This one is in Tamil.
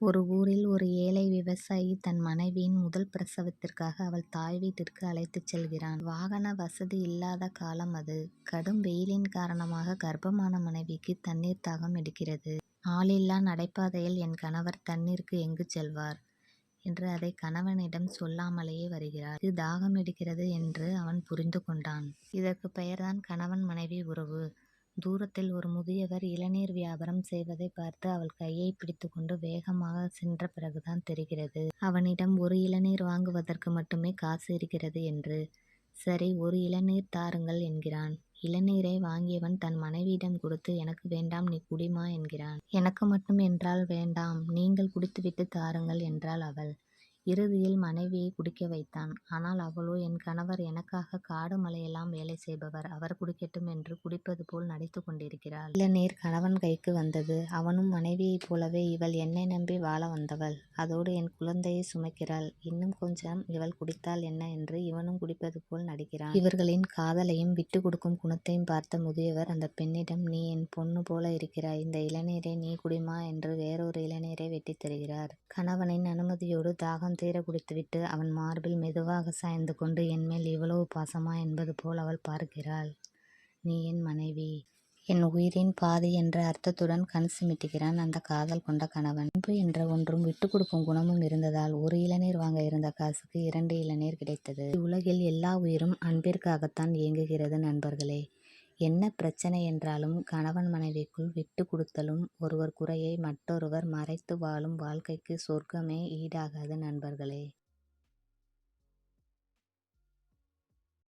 ஒரு ஊரில் ஒரு ஏழை விவசாயி தன் மனைவியின் முதல் பிரசவத்திற்காக அவள் தாய் வீட்டிற்கு அழைத்துச் செல்கிறான். வாகன வசதி இல்லாத காலம் அது. கடும் வெயிலின் காரணமாக கர்ப்பமான மனைவிக்கு தண்ணீர் தாகம் எடுக்கிறது. ஆளில்லா நடைபாதையில் என் கணவர் தண்ணீருக்கு எங்கு செல்வார்? என்று அதை கணவனிடம் சொல்லாமலேயே வருகிறார். இது தாகம் எடுக்கிறது என்று அவன் புரிந்து கொண்டான். இதற்கு பெயர்தான் கணவன் மனைவி உறவு. தூரத்தில் ஒரு முதியவர் இளநீர் வியாபாரம் செய்வதை பார்த்து அவள் கையை பிடித்துக்கொண்டு வேகமாக சென்ற பிறகுதான் தெரிகிறது அவனிடம் ஒரு இளநீர் வாங்குவதற்கு மட்டுமே காசு இருக்கிறது என்று. சரி ஒரு இளநீர் தாருங்கள் என்கிறான். இளநீரை வாங்கியவன் தன் மனைவியிடம் கொடுத்து எனக்கு வேண்டாம் நீ குடிமா என்கிறான். எனக்கு மட்டும் என்றால் வேண்டாம் நீங்கள் குடித்துவிட்டு தாருங்கள் என்றாள் அவள். இறுதியில் மனைவியை குடிக்க வைத்தான். ஆனால் அவளோ என் கணவர் எனக்காக காடு மலையெல்லாம் வேலை செய்பவர். அவர் குடிக்கட்டும் என்று குடிப்பது போல் நடித்துக் கொண்டிருக்கிறாள். இளநீர் கணவன் கைக்கு வந்தது. அவனும் மனைவியைப் போலவே இவள் என்னை நம்பி வாழ வந்தவள். அதோடு என் குழந்தையை சுமக்கிறாள். இன்னும் கொஞ்சம் இவள் குடித்தால் என்ன என்று இவனும் குடிப்பது போல் நடிக்கிறான். இவர்களின் காதலையும் விட்டுக் கொடுக்கும் குணத்தையும் பார்த்த முதியவர் அந்தப் பெண்ணிடம் நீ என் பொண்ணு போல இருக்கிறாய். இந்த இளநீரை நீ குடிமா என்று வேறொரு இளநீரை வெட்டித் தருகிறார். கணவனின் அனுமதியோடு தாகம் தீர குடித்துவிட்டு அவன் மார்பில் மெதுவாக சாய்ந்து கொண்டு என்மேல் இவ்வளவு பாசமா என்பது போல் அவள் பார்க்கிறாள். நீ என் மனைவி. என் உயிரின் பாதி என்ற அர்த்தத்துடன் கண் சிமிட்டுகிறான் அந்த காதல் கொண்ட கணவன். அன்பு என்ற ஒன்றும் விட்டு கொடுக்கும் குணமும் இருந்ததால் ஒரு இளநீர் வாங்க இருந்த காசுக்கு இரண்டு இளநீர் கிடைத்தது. உலகில் எல்லா உயிரும் அன்பிற்காகத்தான் ஏங்குகிறது நண்பர்களே. என்ன பிரச்சனை என்றாலும் கணவன் மனைவிக்குள் விட்டு கொடுத்தலும் ஒருவர் குறையை மற்றொருவர் மறைத்து வாழும் வாழ்க்கைக்கு சொர்க்கமே ஈடாகாது நண்பர்களே.